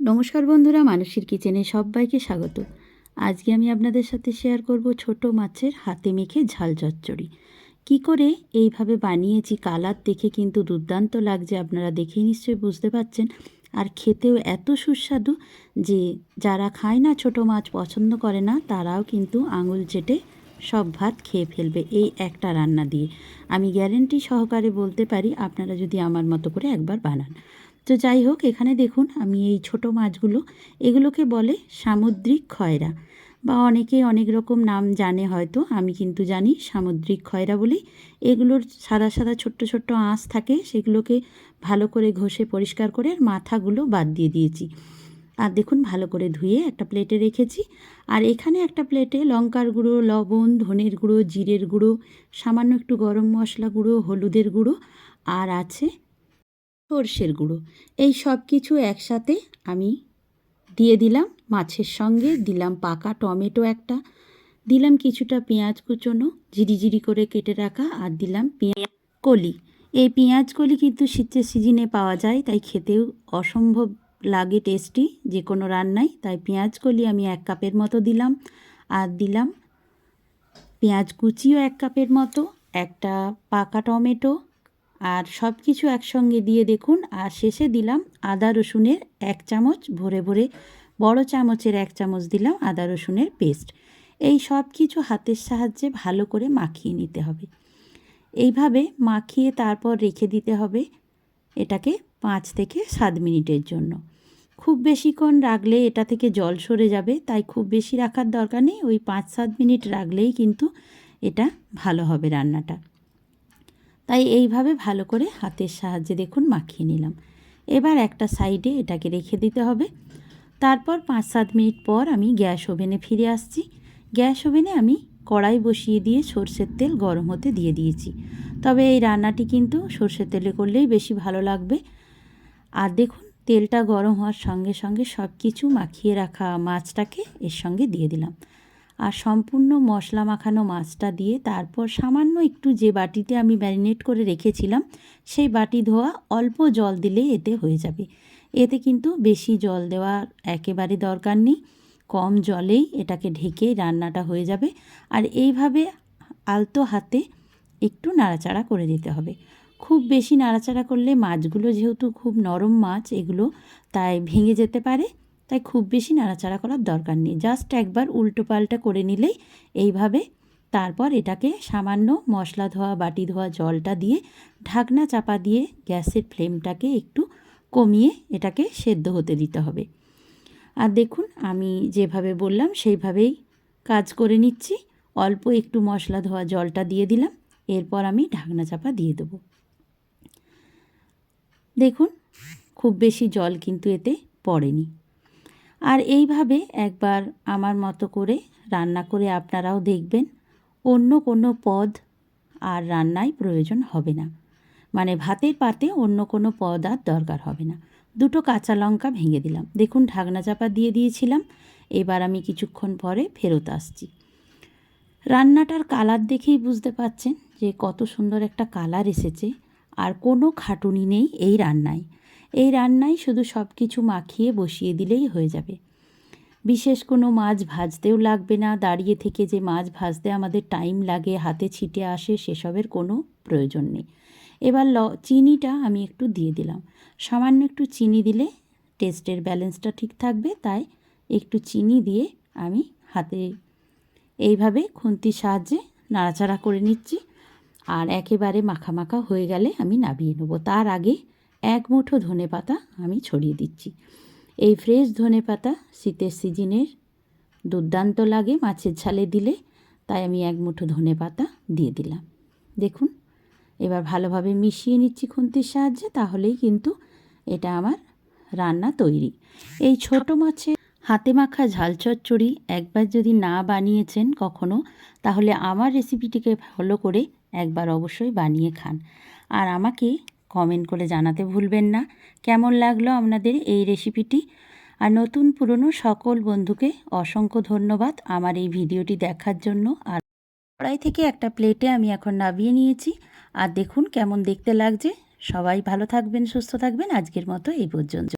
নমস্কার বন্ধুরা মানুষের কিচেনে সবাইকে স্বাগত। আজকে আমি আপনাদের সাথে শেয়ার করব ছোট মাছের হাতে মেখে ঝাল চচ্চড়ি। কি করে এইভাবে বানিয়েছি, কালার দেখে কিন্তু দুর্দান্ত লাগছে, আপনারা দেখেই নিশ্চয়ই বুঝতে পারছেন। আর খেতেও এত সুস্বাদু যে যারা খায় না ছোট মাছ পছন্দ করে না, তারাও কিন্তু আঙুল চেটে সব ভাত খেয়ে ফেলবে এই একটা রান্না দিয়ে। আমি গ্যারেন্টি সহকারে বলতে পারি, আপনারা যদি আমার মতো করে একবার বানান। তো যাই হোক, এখানে দেখুন আমি এই ছোট মাছগুলো, এগুলোকে বলে সামুদ্রিক খয়রা বা অনেকে অনেক রকম নাম জানে হয়তো, আমি কিন্তু জানি সামুদ্রিক খয়রা বলেই এগুলোর সাদা সাদা ছোট্ট ছোট্ট আঁশ থাকে, সেগুলোকে ভালো করে ঘষে পরিষ্কার করে আর মাথাগুলো বাদ দিয়ে দিয়েছি। আর দেখুন, ভালো করে ধুয়ে একটা প্লেটে রেখেছি। আর এখানে একটা প্লেটে লঙ্কার গুঁড়ো, লবণ, ধনের গুঁড়ো, জিরের গুঁড়ো, সামান্য একটু গরম মশলা গুঁড়ো, হলুদের গুঁড়ো, আর আছে সর্ষের গুঁড়ো। এই সব কিছু একসাথে আমি দিয়ে দিলাম। মাছের সঙ্গে দিলাম পাকা টমেটো একটা। দিলাম কিছুটা পেঁয়াজ কুচোনো, ঝিরিঝিরি করে কেটে রাখা আর দিলাম পেঁয়াজ কলি। এই পেঁয়াজ কলি কিন্তু শীতের সিজনে পাওয়া যায়, তাই খেতেও অসম্ভব লাগে, টেস্টি যে কোনো রান্নায়। তাই পেঁয়াজ কলি আমি এক কাপের মতো দিলাম আর দিলাম পেঁয়াজ কুচিও এক কাপের মতো, একটা পাকা টমেটো আর সব কিছু একসঙ্গে দিয়ে দেখুন। আর শেষে দিলাম আদা রসুনের এক চামচ, ভরে ভরে বড় চামচের এক চামচ দিলাম আদা রসুনের পেস্ট। এই সব কিছু হাতের সাহায্যে ভালো করে মাখিয়ে নিতে হবে। এইভাবে মাখিয়ে তারপর রেখে দিতে হবে এটাকে পাঁচ থেকে সাত মিনিটের জন্য। খুব বেশিক্ষণ রাখলে এটা থেকে জল সরে যাবে, তাই খুব বেশি রাখার দরকার নেই। ওই পাঁচ সাত মিনিট রাখলেই কিন্তু এটা ভালো হবে রান্নাটা। তাই এইভাবে ভালো করে হাতের সাহায্যে দেখুন মাখিয়ে নিলাম। এবার একটা সাইডে এটাকে রেখে দিতে হবে। তারপর পাঁচ সাত মিনিট পর আমি গ্যাস ওভেনে ফিরে আসছি। গ্যাস ওভেনে আমি কড়াই বসিয়ে দিয়ে সর্ষের তেল গরম হতে দিয়ে দিয়েছি। তবে এই রান্নাটি কিন্তু সর্ষের তেলে করলেই বেশি ভালো লাগবে। আর দেখুন, তেলটা গরম হওয়ার সঙ্গে সঙ্গে সব কিছু মাখিয়ে রাখা মাছটাকে এর সঙ্গে দিয়ে দিলাম। আর সম্পূর্ণ মশলা মাখানো মাছটা দিয়ে তারপর সামান্য একটু যে বাটিতে আমি ম্যারিনেট করে রেখেছিলাম, সেই বাটি ধোয়া অল্প জল দিলে এতে হয়ে যাবে। এতে কিন্তু বেশি জল দেওয়ার একেবারে দরকার নেই, কম জলেই এটাকে ঢেকে রান্নাটা হয়ে যাবে। আর এইভাবে আলতো হাতে একটু নাড়াচাড়া করে দিতে হবে। খুব বেশি নাড়াচাড়া করলে মাছগুলো যেহেতু খুব নরম মাছ, এগুলো তাই ভেঙে যেতে পারে। তাই খুব বেশি নাড়াচাড়া করার দরকার নেই। জাস্ট একবার উল্টো পাল্টা করে নিলেই এইভাবে তারপর এটাকে সামান্য মশলা ধোয়া, বাটি ধোয়া, জলটা দিয়ে ঢাকনা চাপা দিয়ে গ্যাসের ফ্লেমটাকে একটু কমিয়ে এটাকে সেদ্ধ হতে দিতে হবে। আর দেখুন, আমি যেভাবে বললাম সেইভাবেই কাজ করে নিচ্ছি। অল্প একটু মশলা ধোয়া, জলটা দিয়ে দিলাম। এরপর আমি ঢাকনা চাপা দিয়ে দেবো। দেখুন, খুব বেশি জল কিন্তু এতে পড়েনি। আর এইভাবে একবার আমার মতো করে রান্না করে আপনারাও দেখবেন, অন্য কোনো পদ আর রান্নায় প্রয়োজন হবে না। মানে ভাতের পাতে অন্য কোনো পদ আর দরকার হবে না। দুটো কাঁচা লঙ্কা ভেঙে দিলাম। দেখুন, ঢাকনা চাপা দিয়ে দিয়েছিলাম। এবার আমি কিছুক্ষণ পরে ফেরত আসছি। রান্নাটার কালার দেখেই বুঝতে পাচ্ছেন যে কত সুন্দর একটা কালার এসেছে। আর কোনো খাটুনি নেই এই রান্নায়। এই রান্নায় শুধু সব কিছু মাখিয়ে বসিয়ে দিলেই হয়ে যাবে। বিশেষ কোনো মাছ ভাজতেও লাগবে না, দাঁড়িয়ে থেকে যে মাছ ভাজতে আমাদের টাইম লাগে, হাতে ছিটে আসে, সেসবের কোনো প্রয়োজন নেই। এবার ল, চিনিটা আমি একটু দিয়ে দিলাম। সামান্য একটু চিনি দিলে টেস্টের ব্যালেন্সটা ঠিক থাকবে, তাই একটু চিনি দিয়ে আমি হাতে এইভাবে খুন্তির সাহায্যে নাড়াচাড়া করে নিচ্ছি। আর একেবারে মাখা মাখা হয়ে গেলে আমি নাবিয়ে নেব। তার আগে এক মুঠো ধনে পাতা আমি ছড়িয়ে দিচ্ছি। এই ফ্রেশ ধনে পাতা শীতের সিজনের দুর্দান্ত লাগে, মাছের ঝালে দিলে, তাই আমি এক মুঠো ধনে পাতা দিয়ে দিলাম। দেখুন, এবার ভালোভাবে মিশিয়ে নিচ্ছি খুন্তির সাহায্যে, তাহলেই কিন্তু এটা আমার রান্না তৈরি। এই ছোট মাছের হাতে মাখা ঝাল চচ্চড়ি একবার যদি না বানিয়েছেন কখনো, তাহলে আমার রেসিপিটিকে ফলো করে একবার অবশ্যই বানিয়ে খান। আর আমাকে কমেন্ট করে জানাতে ভুলবেন না। কেমন লাগল আপনাদের এই রেসিপিটি? আর নতুন পুরনো সকল বন্ধুকে অসংখ্য ধন্যবাদ আমার এই ভিডিওটি দেখার জন্য। আর কড়াই থেকে একটা প্লেটে আমি এখন নামিয়ে নিয়েছি। আর দেখুন কেমন দেখতে লাগছে। সবাই ভালো থাকবেন, সুস্থ থাকবেন। আজকের মতো এই পর্যন্ত।